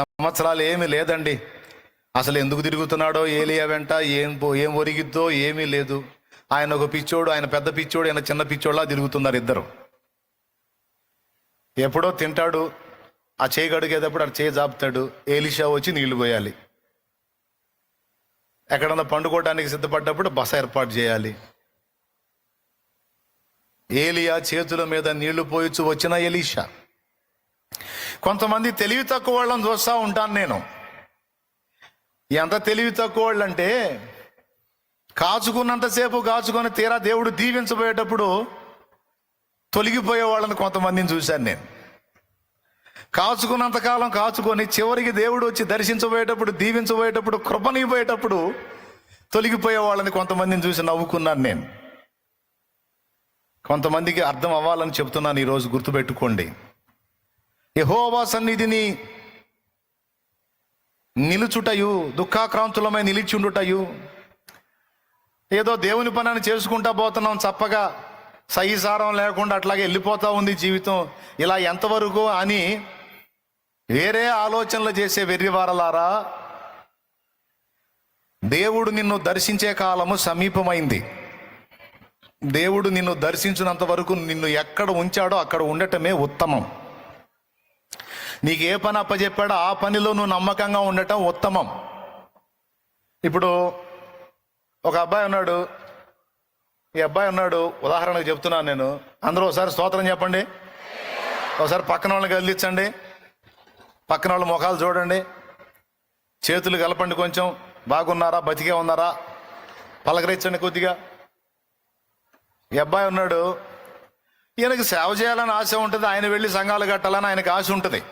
సంవత్సరాలు ఏమీ లేదండి. అసలు ఎందుకు తిరుగుతున్నాడో ఏలియా వెంట ఏం పో- ఏం ఒరిగిద్దో ఏమీ లేదు. ఆయన ఒక పిచ్చోడు ఆయన పెద్ద పిచ్చోడు ఆయన చిన్న పిచ్చోడులా తిరుగుతున్నారు ఇద్దరు. ఎప్పుడో తింటాడు ఆ చేయి గడిగేటప్పుడు ఆ చేయి జాపుతాడు ఏలిషా వచ్చి నీళ్ళు పోయాలి. ఎక్కడన్నా పండుకోవడానికి సిద్ధపడ్డప్పుడు బస ఏర్పాటు చేయాలి. ఏలియా చేతుల మీద నీళ్ళు పోయొచ్చు వచ్చిన ఎలీషా కొంతమంది తెలివి తక్కువ వాళ్ళని చూస్తూ ఉంటాను నేను. ఎంత తెలివి తక్కువ వాళ్ళు అంటే కాచుకున్నంతసేపు కాచుకొని తీరా దేవుడు దీవించబోయేటప్పుడు తొలగిపోయే వాళ్ళని కొంతమందిని చూశాను నేను. కాచుకున్నంతకాలం కాచుకొని చివరికి దేవుడు వచ్చి దర్శించబోయేటప్పుడు దీవించబోయేటప్పుడు కృపనిపోయేటప్పుడు తొలగిపోయే వాళ్ళని కొంతమందిని చూసి నవ్వుకున్నాను నేను. కొంతమందికి అర్థం అవ్వాలని చెప్తున్నాను ఈరోజు గుర్తుపెట్టుకోండి. యహోవా సన్నిధిని నిలుచుటయు దుఃఖాక్రాంతులమై నిలిచుండుటయు. ఏదో దేవుని పనిని చేసుకుంటా పోతున్నాం చప్పగా సహిసారం లేకుండా అట్లాగే వెళ్ళిపోతూ ఉంది జీవితం ఇలా ఎంతవరకు అని వేరే ఆలోచనలు చేసే వెర్రివారలారా దేవుడు నిన్ను దర్శించే కాలము సమీపమైంది. దేవుడు నిన్ను దర్శించినంత వరకు నిన్ను ఎక్కడ ఉంచాడో అక్కడ ఉండటమే ఉత్తమం. నీకు ఏ పని అప్పచెప్పాడో ఆ పనిలో నువ్వు నమ్మకంగా ఉండటం ఉత్తమం. ఇప్పుడు ఒక అబ్బాయి ఉన్నాడు. ఈ అబ్బాయి ఉన్నాడు ఉదాహరణకు చెప్తున్నాను నేను. అందరూ ఒకసారి స్తోత్రం చెప్పండి. ఒకసారి పక్కన వాళ్ళని కదిలించండి పక్కన వాళ్ళ ముఖాలు చూడండి. చేతులు కలపండి కొంచెం. బాగున్నారా? బతికే ఉన్నారా? పలకరించండి కొద్దిగా. ఈ అబ్బాయి ఉన్నాడు. ఈయనకి సేవ చేయాలని ఆశ ఉంటుంది. ఆయన వెళ్ళి సంఘాలు కట్టాలని ఆయనకు ఆశ ఉంటుంది.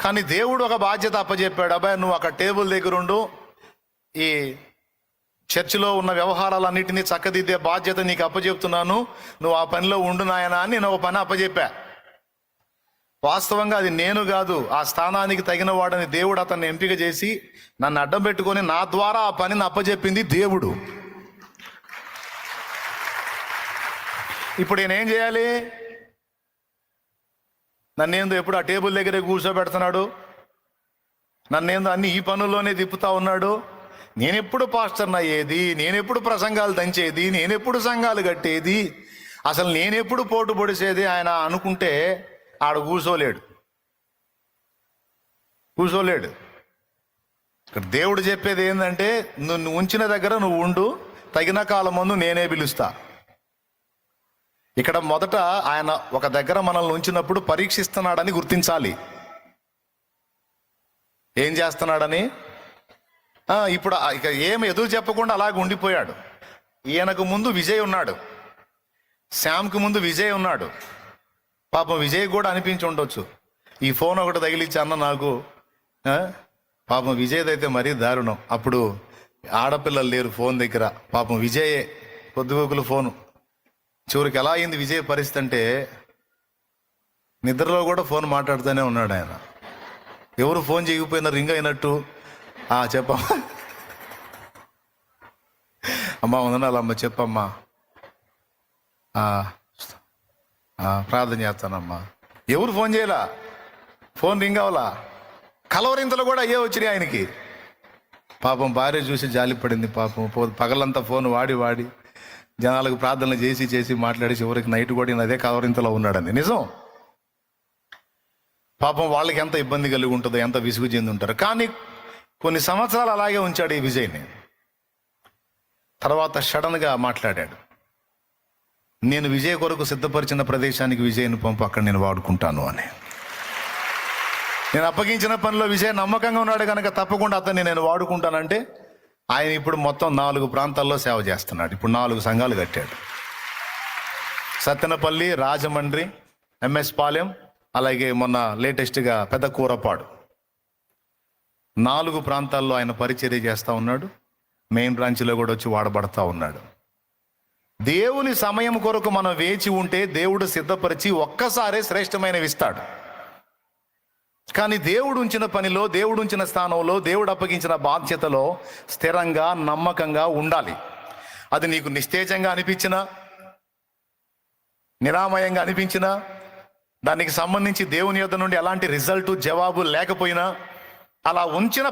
కానీ దేవుడు ఒక బాధ్యత అప్పచెప్పాడు అబ్బాయి నువ్వు అక్కడ టేబుల్ దగ్గర ఉండు. ఈ చర్చిలో ఉన్న వ్యవహారాలన్నిటినీ చక్కదిద్దే బాధ్యత నీకు అప్పచెప్తున్నాను నువ్వు ఆ పనిలో ఉండు నాయనా అని నేను ఒక పని అప్పచెప్పా వాస్తవంగా అది నేను కాదు ఆ స్థానానికి తగిన వాడని దేవుడు అతన్ని ఎంపిక చేసి నన్ను అడ్డం పెట్టుకొని నా ద్వారా ఆ పనిని అప్పచెప్పింది దేవుడు. ఇప్పుడు నేనేం చేయాలి? నన్నేందో ఎప్పుడు ఆ టేబుల్ దగ్గరే కూర్చోబెడుతున్నాడు? నన్నేందో అన్ని ఈ పనుల్లోనే తిప్పుతా ఉన్నాడు? నేనెప్పుడు పాస్టర్ని అయ్యేది? నేనెప్పుడు ప్రసంగాలు దంచేది? నేనెప్పుడు సంఘాలు కట్టేది? అసలు నేనెప్పుడు పోటు పొడిసేది? ఆయన అనుకుంటే ఆడ కూర్చోలేడు కూర్చోలేడు ఇక్కడ దేవుడు చెప్పేది ఏంటంటే నువ్వు ఉంచిన దగ్గర నువ్వు ఉండు. తగిన కాలం ముందు నేనే పిలుస్తా. ఇక్కడ మొదట ఆయన ఒక దగ్గర మనల్ని ఉంచినప్పుడు పరీక్షిస్తున్నాడని గుర్తించాలి. ఏం చేస్తున్నాడని? ఇప్పుడు ఇక ఏమి ఎదురు చెప్పకుండా అలాగ ఉండిపోయాడు. ఈయనకు ముందు విజయ్ ఉన్నాడు. శ్యామ్కి ముందు విజయ్ ఉన్నాడు. పాపం విజయ్ కూడా అనిపించి ఉండొచ్చు. ఈ ఫోన్ ఒకటి తగిలిచ్చి అన్న నాకు పాపం విజయ్ది అయితే మరీ దారుణం. అప్పుడు ఆడపిల్లలు లేరు ఫోన్ దగ్గర. పాపం విజయే పొద్దుగోకులు ఫోను. చివరికి ఎలా అయింది విజయ్ పరిస్థితి అంటే నిద్రలో కూడా ఫోన్ మాట్లాడుతూనే ఉన్నాడు ఆయన. ఎవరు ఫోన్ చేయకపోయినా రింగ్ అయినట్టు. ఆ చెప్పమ్మా. అమ్మా వందనాలమ్మ చెప్పమ్మా. ప్రార్థన చేస్తానమ్మా. ఎవరు ఫోన్ చేయలా? ఫోన్ రింగ్ అవలా కలవరింతలు కూడా అయ్యే వచ్చినాయి ఆయనకి. పాపం భార్య చూసి జాలి పడింది పాపం. పో- పగలంతా ఫోన్ వాడి వాడి. జనాలకు ప్రార్థనలు చేసి చేసి మాట్లాడి చివరికి నైట్ కూడా నేను అదే కవరింతలో ఉన్నాడని నిజం? పాపం వాళ్ళకి ఎంత ఇబ్బంది కలిగి ఉంటుందో ఎంత విసుగు చెంది ఉంటారు. కానీ కొన్ని సంవత్సరాలు అలాగే ఉంచాడు ఈ విజయ్ని. తర్వాత సడన్గా మాట్లాడాడు. నేను విజయ్ కొరకు సిద్ధపరిచిన ప్రదేశానికి విజయ్ని పంపు అక్కడ నేను వాడుకుంటాను అని. నేను అప్పగించిన పనిలో విజయ్ నమ్మకంగా ఉన్నాడు కనుక తప్పకుండా అతన్ని నేను వాడుకుంటానంటే ఆయన ఇప్పుడు మొత్తం నాలుగు ప్రాంతాల్లో సేవ చేస్తున్నాడు. ఇప్పుడు నాలుగు సంఘాలు కట్టాడు. సత్తెనపల్లి రాజమండ్రి ఎంఎస్ పాలెం అలాగే మొన్న లేటెస్ట్గా పెద్ద కూరపాడు. నాలుగు ప్రాంతాల్లో ఆయన పరిచర్య చేస్తూ ఉన్నాడు. మెయిన్ బ్రాంచ్లో కూడా వచ్చి వాడబడతా ఉన్నాడు. దేవుని సమయం కొరకు మనం వేచి ఉంటే దేవుడు సిద్ధపరిచి ఒక్కసారే శ్రేష్టమైనవి ఇస్తాడు. కానీ దేవుడు ఉంచిన పనిలో దేవుడు ఉంచిన స్థానంలో దేవుడు అప్పగించిన బాధ్యతలో స్థిరంగా నమ్మకంగా ఉండాలి. అది నీకు నిస్తేజంగా అనిపించినా నిరామయంగా అనిపించినా దానికి సంబంధించి దేవుని యొద్ద నుండి ఎలాంటి రిజల్ట్ జవాబు లేకపోయినా అలా ఉంచిన